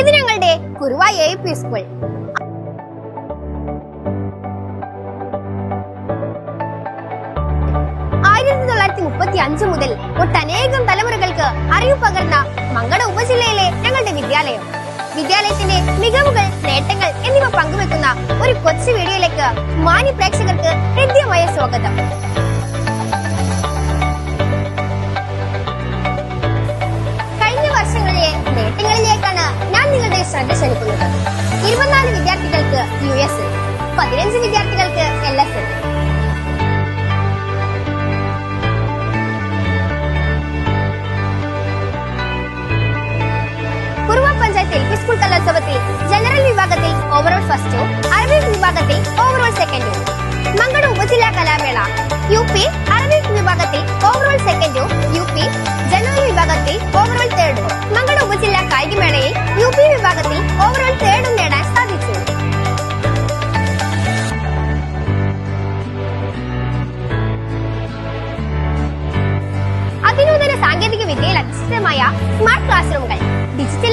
ഇത് ഞങ്ങളുടെ Kuruva A P school ആയിരത്തി തൊള്ളായിരത്തി മുപ്പത്തി അഞ്ച് മുതൽ ഒട്ടനേകം തലമുറകൾക്ക് അറിവ് പകർന്ന മങ്കട ഉപജില്ലയിലെ ഞങ്ങളുടെ വിദ്യാലയം. വിദ്യാലയത്തിന്റെ മികവുകൾ നേട്ടങ്ങൾ എന്നിവ പങ്കുവെക്കുന്ന ഒരു കൊച്ചു വീഡിയോയിലേക്ക് മാന്യ പ്രേക്ഷകർക്ക് ഹൃദ്യമായ സ്വാഗതം. ശ്രദ്ധ ക്ഷണിക്കുന്നത് ഇരുപത്തിനാല് വിദ്യാർത്ഥികൾക്ക് യു എസ് പതിനഞ്ച് വിദ്യാർത്ഥികൾക്ക് L S Kuruva panchayat L P school കലോത്സവത്തിൽ ജനറൽ വിഭാഗത്തിൽ ഓവറോൾ ഫസ്റ്റും അറബിക് വിഭാഗത്തിൽ ഓവറോൾ സെക്കൻഡും വിദ്യയിൽ അധിഷ്ഠിതമായ സ്മാർട്ട് ക്ലാസ് റൂമുകൾ ഡിജിറ്റൽ